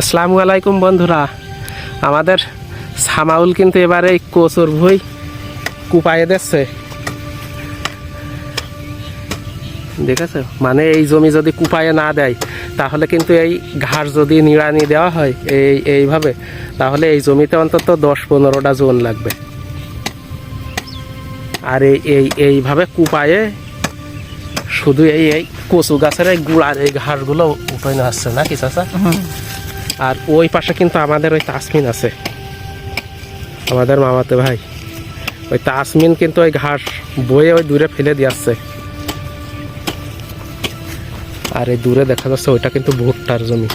আসসালামু আলাইকুম বন্ধুরা। আমাদের সামাউল কিন্তু এবারে এই কচুর ভুই কুপায়ে দিচ্ছে। দেখেছ? মানে এই জমি যদি কুপায়ে না দেয়, তাহলে কিন্তু এই ঘাস যদি নিড়ানি দেওয়া হয়, এই এইভাবে, তাহলে এই জমিতে অন্তত দশ পনেরোটা জোন লাগবে। আর এই এই এইভাবে কুপায়ে শুধু এই এই কচু গাছের এই গুড়ার এই ঘাসগুলো উঠে না আসছে নাকি চাচা? আর ওই পাশে কিন্তু আমাদের ওই তাসমিন আছে। আমাদের মামাতে ভাই। ওই তাসমিন কিন্তু ওই ঘাস বয়ে ওই দূরে ফেলে দিয়েছে আর এই দূরে দেখা যাচ্ছে ওইটা কিন্তু ভুট্টার জমি।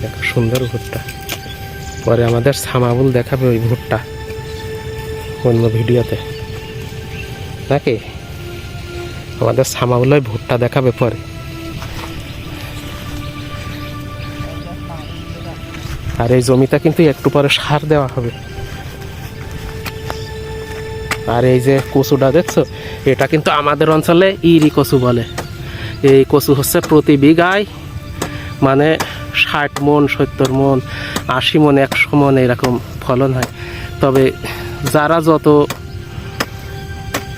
দেখো, সুন্দর ভুট্টা। পরে আমাদের সামাবুল দেখাবে ওই ভুট্টা। অন্য ভিডিওতে। নাকি? আমাদের সামাবুল ওই ভুট্টা দেখাবে পরে। আর এই জমিটা কিন্তু একটু পরে সার দেওয়া হবে। আর এই যে কচুটা দেখছ, এটা কিন্তু আমাদের অঞ্চলে ইরি কচু বলে। এই কচু হচ্ছে প্রতি বিঘায় মানে ষাট মন, সত্তর মন, আশি মন, একশো মন এরকম ফলন হয়। তবে যারা যত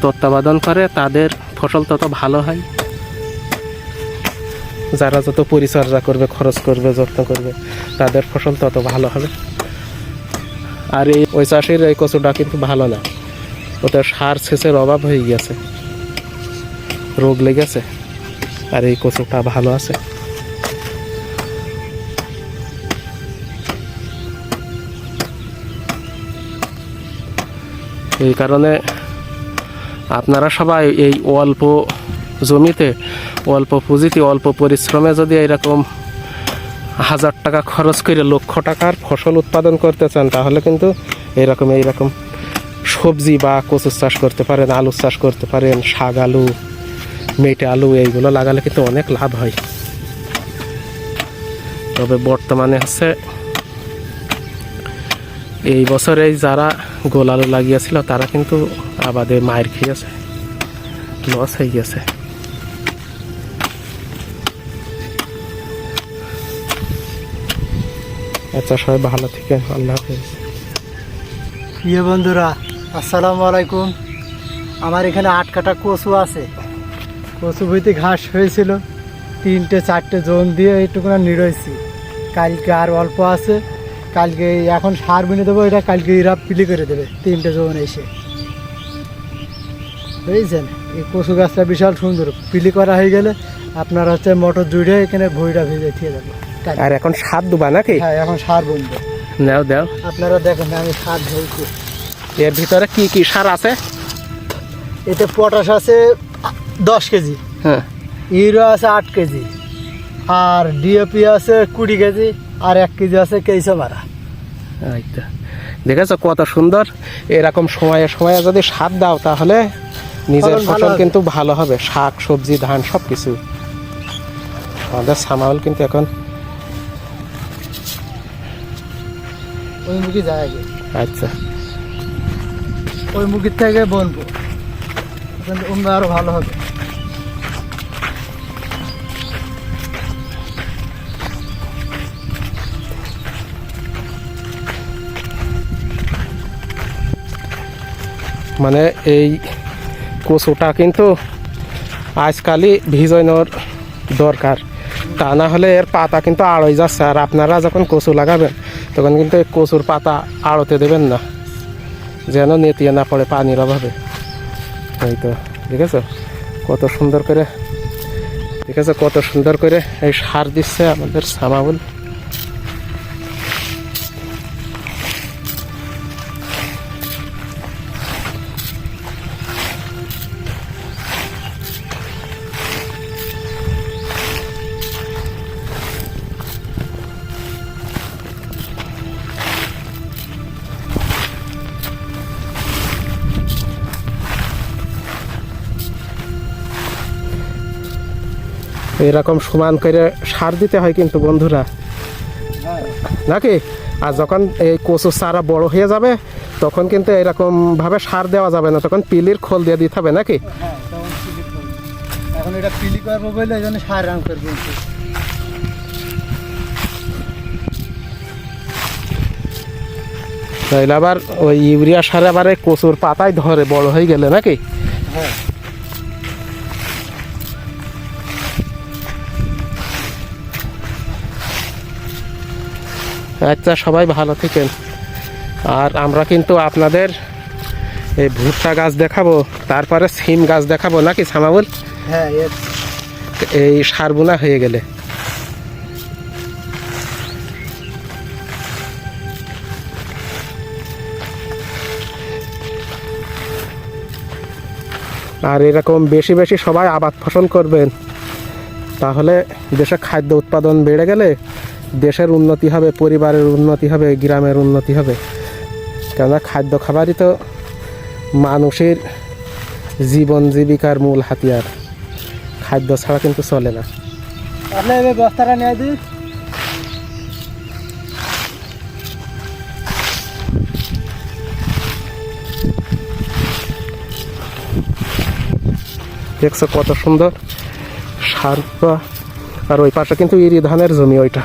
তত্ত্বাবধান করে, তাদের ফসল তত ভালো হয়। যারা যত পরিচর্যা করবে, খরচ করবে, যত্ন করবে, তাদের ফসল তত ভালো হবে। আর এই ওই চাষের এই কচুটা কিন্তু ভালো না। ওটা সার সেচের অভাব হয়ে গেছে। রোগ লেগেছে। আর এই কচুটা ভালো আছে। এই কারণে আপনারা সবাই এই অল্প জমিতে অল্প পুঁজিতে, অল্প পরিশ্রমে যদি এরকম হাজার টাকা খরচ করে লক্ষ টাকার ফসল উৎপাদন করতে চান, তাহলে কিন্তু এরকম এইরকম সবজি বা কচুর চাষ করতে পারেন, আলুর চাষ করতে পারেন, শাক, আলু, মেটে আলু এইগুলো লাগালে কিন্তু অনেক লাভ হয়। তবে বর্তমানে হচ্ছে এই বছর যারা গোল আলু লাগিয়েছিল, তারা কিন্তু আবাদে মায়ের খেয়েছে লস হয়ে গেছে। আচ্ছা সবাই ভালো থেকে, আল্লাহ প্রিয় বন্ধুরা, আসসালামু আলাইকুম। আমার এখানে আট কাটা কচু আছে। কচু বইতে ঘাস হয়েছিল। তিনটে, চারটে জোন দিয়ে এইটুকুনা নিড়েছি কালকে আর অল্প আছে। কালকে এখন সার বিনে দেবো, এটা কালকে এরা পিলি করে দেবে, তিনটে জোন এসে। বুঝছেন? এই কচু গাছটা বিশাল সুন্দর। পিলি করা হয়ে গেলে আপনার হচ্ছে মোটর জুড়ে এখানে ভুঁড়িটা ভেজে দিয়ে দেবো। আর এখন সার দুবা নাকি? হ্যাঁ এখন সার বুনবে নাও দাও। আপনারা দেখেন আমি সার ধরছি। এর ভিতরে কি কি সার আছে? এতে পটাশ আছে দশ কেজি। হ্যাঁ। ইউরো আছে আট কেজি। আর ডিএপি আছে কুড়ি কেজি আর এক কেজি আছে কেইসো মারা আচ্ছা। দেখেছ কত সুন্দর? এরকম সময়ে সময়ে যদি সার দাও তাহলে নিজের ফসল কিন্তু ভালো হবে। শাক সবজি ধান সব কিছু আমাদের সামাউল কিন্তু এখন ওই মুখি যায় আগে। আচ্ছা। ওই মুখির থেকে বনবো। ওখানে অন্য আরও ভালো হবে। মানে এই কচুটা কিন্তু আজকালই ভিজানোর দরকার। তা না হলে এর পাতা কিন্তু আড়ই যাচ্ছে। আর আপনারা যখন কচু লাগাবেন, তখন কিন্তু এই কচুর পাতা আড়তে দেবেন না। যেন নেতিয়ে না পড়ে পানির অভাবে। এই তো ঠিক আছে কত সুন্দর করে ঠিক আছে কত সুন্দর করে এই সার দিচ্ছে আমাদের সামাবুল এরকম সমান করে সার দিতে হয় কিন্তু বন্ধুরা। নাকি? আর যখন এই কচু সারা বড় হয়ে যাবে তখন কিন্তু এরকমভাবে সার দেওয়া যাবে না তখন পিলির খোল দিয়ে দিতে হবে নাকি? তাইলে আবার ওই ইউরিয়া সার আবার কচুর পাতায় ধরে বড় হয়ে গেলে নাকি? হ্যাঁ। আচ্ছা সবাই ভালো থাকেন। আর আমরা কিন্তু আপনাদের এই ভুট্টা গাছ দেখাবো তারপরে সিম গাছ দেখাবো নাকি সামাবুল? হ্যাঁ এই সারবোনা হয়ে গেলে। আর এরকম বেশি বেশি সবাই আবাদ ফসল করবেন তাহলে দেশে খাদ্য উৎপাদন বেড়ে গেলে দেশের উন্নতি হবে পরিবারের উন্নতি হবে গ্রামের উন্নতি হবে। কেননা খাদ্য খাবারই তো মানুষের জীবন জীবিকার মূল হাতিয়ার। খাদ্য ছাড়া কিন্তু চলে না। তাহলে এবার বস্তাটা নিয়ে দিই দেখছ কত সুন্দর শান্ত আর ওই পাশে কিন্তু ইরি ধানের জমি ওইটা।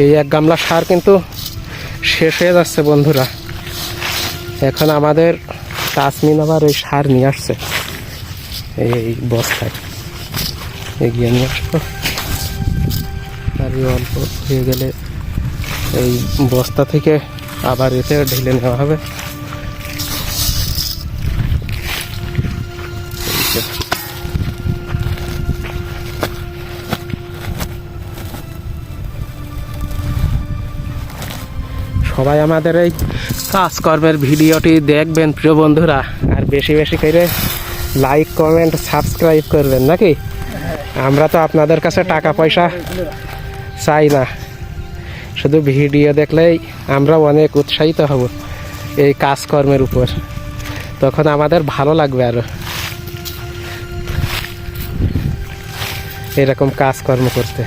এই এক গামলা সার কিন্তু শেষ হয়ে যাচ্ছে বন্ধুরা। এখন আমাদের তাসমিন আবার ওই সার নিয়ে আসছে। এই বস্তায়। এগিয়ে নিয়ে আসব। আর অল্প হয়ে গেলে এই বস্তা থেকে আবার এতে ঢেলে নেওয়া হবে। সবাই আমাদের এই কাজকর্মের ভিডিওটি দেখবেন, প্রিয় বন্ধুরা। আর বেশি বেশি করে লাইক কমেন্ট সাবস্ক্রাইব করবেন নাকি? আমরা তো আপনাদের কাছে টাকা পয়সা চাই না। শুধু ভিডিও দেখলেই আমরা অনেক উৎসাহিত হব এই কাজকর্মের উপর। তখন আমাদের ভালো লাগবে আরও এরকম কাজকর্ম করতে।